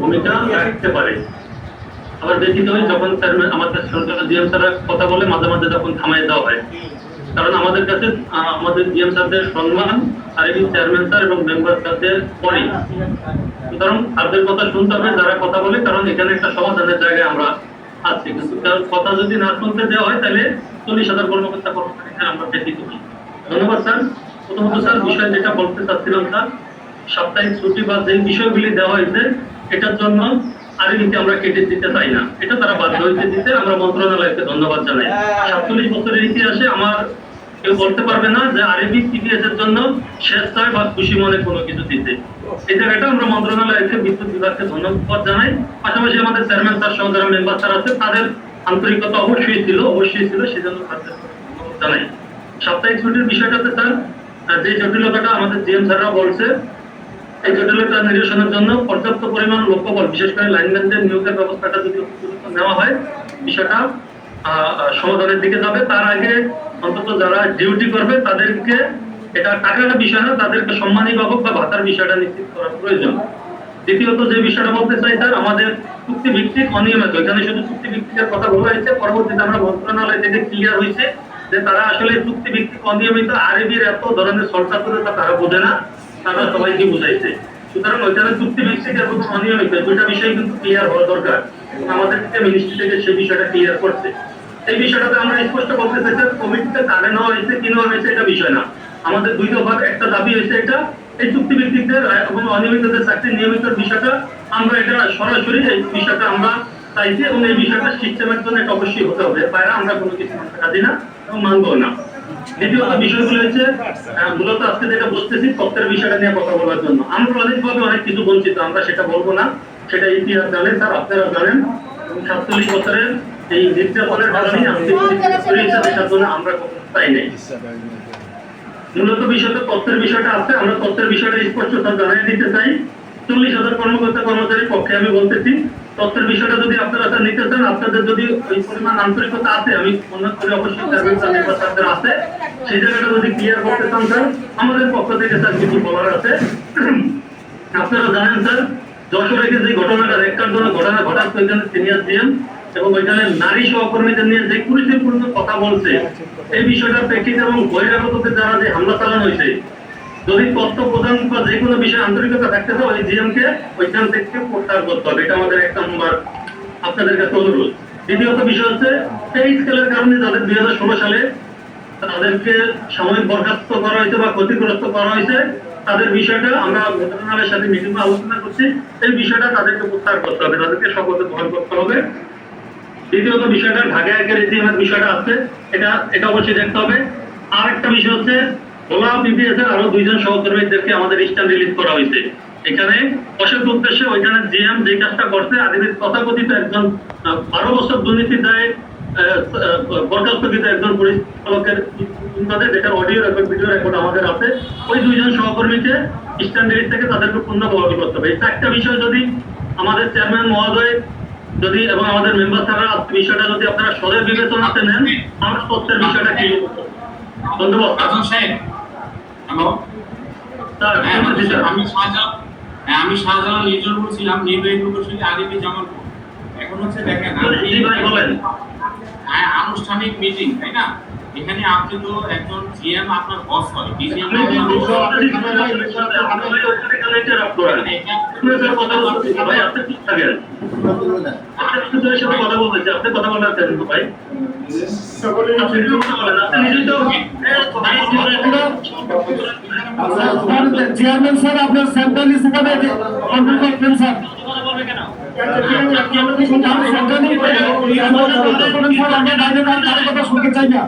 ভূমিকা রাখতে পারে। আবার ব্যতীত হয় যখন চেয়ারম্যান আমাদের সরকার জিএম স্যাররা কথা বলে, মাঝে মাঝে তখন থামাই দেওয়া হয়। কারণ আমাদের কাছে আমাদের জিএম স্যারদের সম্মান আর এই চেয়ারম্যান স্যার এবং মেম্বার স্যারদের পরে সুতরাং তাদের কথা শুনতে হবে, যারা কথা বলে, কারণ এখানে একটা সমাধানের জায়গায় আমরা আছি। কিন্তু কারণ কথা যদি না শুনতে দেওয়া হয়, তাহলে চল্লিশ হাজার কর্মকর্তা কর্মচারীকে আমরা ব্যতীত হই। ধন্যবাদ স্যার। প্রথমত স্যার, বিষয় যেটা বলতে চাচ্ছিলাম স্যার, সাপ্তাহিক ছুটি বা যে বিষয়গুলি দেওয়া হয়েছে এটার জন্য আরবিকে আমরা কেটে দিতে চাই না। এটা তারা বাধ্য হয়েছে দিতে। আমরা মন্ত্রণালয়কে ধন্যবাদ জানাই। সাতচল্লিশ বছরের ইতিহাসে আমার কেউ বলতে পারবে না যে আরবি টিডিএস এর জন্য স্বেচ্ছায় বা খুশি মনে কোনো কিছু দিতে। এই জায়গাটা আমরা মন্ত্রণালয়কে, বিদ্যুৎ বিভাগকে ধন্যবাদ জানাই। পাশাপাশি আমাদের চেয়ারম্যান স্যার সহ যারা মেম্বার স্যার আছে, তাদের আন্তরিকতা অবশ্যই ছিল অবশ্যই ছিল, সেজন্য তাদের জানাই। সাপ্তাহিক ছুটির বিষয়টাতে স্যার যে জটিলতাটা আমাদের জিএম স্যাররা বলছে এই জটিলতা নিরসনের জন্য পর্যাপ্ত পরিমাণ লোকবল, বিশেষ করে লাইনম্যানদের নিয়োগের ব্যবস্থাটা যদি নেওয়া হয়, বিষয়টা সমাধানের দিকে যাবে। তার আগে অন্তত যারা ডিউটি করবে, তাদেরকে এটা টাকাটা বিষয় না, তাদেরকে সম্মানী বাবক বা ভাতার বিষয়টা নিশ্চিত করা প্রয়োজন। দ্বিতীয়ত যে বিষয়টা বলতে চাই স্যার, আমাদের চুক্তি ভিত্তিক অনিয়মিত এখানে শুধু চুক্তি ভিত্তিকের কথা বলা হয়েছে, পরবর্তীতে আমরা মন্ত্রণালয় থেকে ক্লিয়ার হয়েছে যে তারা আসলে চুক্তি ভিত্তিক অনিয়মিত আরবির এত ধরনের সরকারতা তারা বোঝে না। তারা সবাইকে বুঝাইছে। সুতরাং ওইখানে চুক্তি ভিত্তিক এবং অনিয়মিত দুইটা বিষয় কিন্তু ক্লিয়ার হওয়া দরকার। আমাদের থেকে মিনিস্ট্রি থেকে সেই বিষয়টা ক্লিয়ার করছে। এই বিষয়টাতে আমরা স্পষ্ট বলতে চাই স্যার কমিটিতে কারে নেওয়া হয়েছে, কি নেওয়া হয়েছে এটা বিষয় না। আমাদের দুই দফার একটা দাবি হয়েছে এটা। এই চুক্তি ভিত্তিকদের এবং অনিয়মিতদের চাকরি নিয়মিত বিষয়টা আমরা এটা সরাসরি এই বিষয়টা আমরা চাইছি এবং এই বিষয়টা সিস্টেমের জন্য এটা অবশ্যই হতে হবে। বাইরে আমরা কোনো কিছু মানতে রাজি না এবং মানবো না। দ্বিতীয়ত বিষয়গুলো হচ্ছে মূলত আজকে যেটা বুঝতেছি তত্ত্বের বিষয়টা নিয়ে কথা বলার জন্য। আন্তর্জাতিকভাবে অনেক কিছু বঞ্চিত, আমরা সেটা বলব না। সেটা ইতিহাস জানেন, স্যার, আপনারা জানেন। সাতচল্লিশ বছরের এই নির্যাতনের জন্য আমরা চাই নাই। মূলত বিষয়টা তথ্যের বিষয়টা আছে, আমরা তথ্যের বিষয়টা স্পষ্ট জানাই দিতে চাই। চল্লিশ হাজার কর্মকর্তা কর্মচারীর পক্ষে আমি বলতেছি তথ্যের বিষয়টা যদি আপনারা স্যার নিতে চান, আপনাদের যদি ওই পরিমাণ আন্তরিকতা আছে, আমি মনে করি অবশ্যই আছে। সেই জায়গাটা যদি ক্লিয়ার করতে চান স্যার, আমাদের পক্ষ থেকে স্যার কিছু বলার আছে। আপনারা জানেন স্যার, যশোরে যে ঘটনাটা রেখার জন্য ঘটনা ঘটাচ্ছে ওইখানে সিনিয়র সিএম এবং ওইখানে নারী সহকর্মীদের নিয়ে যে কুরুচিপূর্ণ কথা বলছে, এই বিষয়টার প্রেক্ষিতে এবং বহিরাগতদের দ্বারা যে হামলা চালানো হয়েছে, যদি তথ্য প্রদান বা যে কোনো বিষয়ে আন্তরিকতা থাকতে হয় ওই জিএম কে ওইখান থেকে প্রত্যাহার করতে হবে। এটা আমাদের এক নম্বর আপনাদের কাছে অনুরোধ। দ্বিতীয়ত বিষয় হচ্ছে, এই স্কেলের কারণে যাদের দুই হাজার ষোলো সালে তাদেরকে সাময়িক বরখাস্ত করা হয়েছে বা ক্ষতিগ্রস্ত করা হয়েছে, তাদের বিষয়টা আমরা মন্ত্রণালয়ের সাথে মিটিং আলোচনা করছি। এই বিষয়টা তাদেরকে প্রত্যাহার করতে হবে, তাদেরকে সকলকে বহন করতে হবে। দ্বিতীয়ত বিষয়টা ঢাকা একের ইতিহাস বিষয়টা আছে, এটা এটা অবশ্যই দেখতে হবে। আর একটা বিষয় হচ্ছে ভোলা বিপিএস এর আরও দুইজন সহকর্মীদেরকে আমাদের স্ট্যান্ড রিলিজ করা হয়েছে। এখানে অসৎ উদ্দেশ্যে ওইখানে জিএম যে কাজটা করছে আদিবের তথাকথিত একজন বারো বছর দুর্নীতির দায়ে বরখাস্তকৃত একজন পরিচালকের তাদের যেটার অডিও রেকর্ড ভিডিও রেকর্ড আমাদের আছে। ওই দুইজন সহকর্মীকে স্ট্যান্ড রিলিজ থেকে তাদেরকে পূর্ণ বহাল করতে হবে। এই চারটা বিষয় যদি আমাদের চেয়ারম্যান মহোদয় যদি এবং আমাদের মেম্বার স্যাররা বিষয়টা যদি আপনারা সদয় বিবেচনাতে নেন আমরা তথ্যের বিষয়টা কি ধন্যবাদ। হ্যালো স্যার হ্যাঁ। আমি শাহজাহান হ্যাঁ আমি শাহজাহান নির্জনপুর ছিলাম নির্বাহী প্রকৌশলী আদিবি জামালপুর। এখন হচ্ছে দেখেন আপনি ভাই, বলেন। হ্যাঁ আনুষ্ঠানিক মিটিং তাই না এখানে আপনি তো একজন জিএম আপনার বস হয় ডিজিএম আপনি কথা বলতে ভাই, আপনি কথা বলার কেন, ভাই? আপনি আপনি চেয়ারম্যান স্যার আপনার সেন্ট্রাল হিসেবে কন্ট্রোল করবেন স্যার চাই না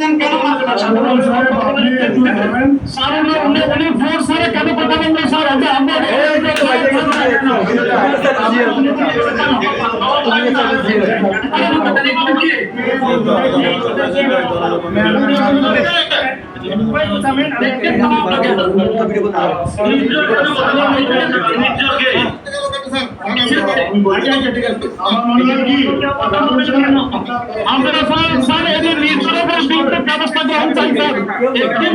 শুনুন সাধারণ স্যার সাধারণ স্যার আপনি একটু ধরেন স্যার উনি উনি উনি ফোর স্যারে কেন কথা বললেন স্যার আগে আমরা নিজের কেন কথা বলছেন? আমার স্যার স্যার এদিকে একদিন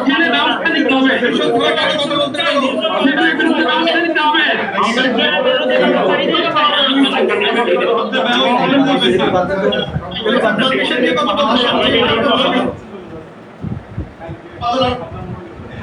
এখানে ব্যবস্থা নিতে হবে সেটা একটু ব্যবস্থা নিতে হবে এই সমস্ত ব্যাগ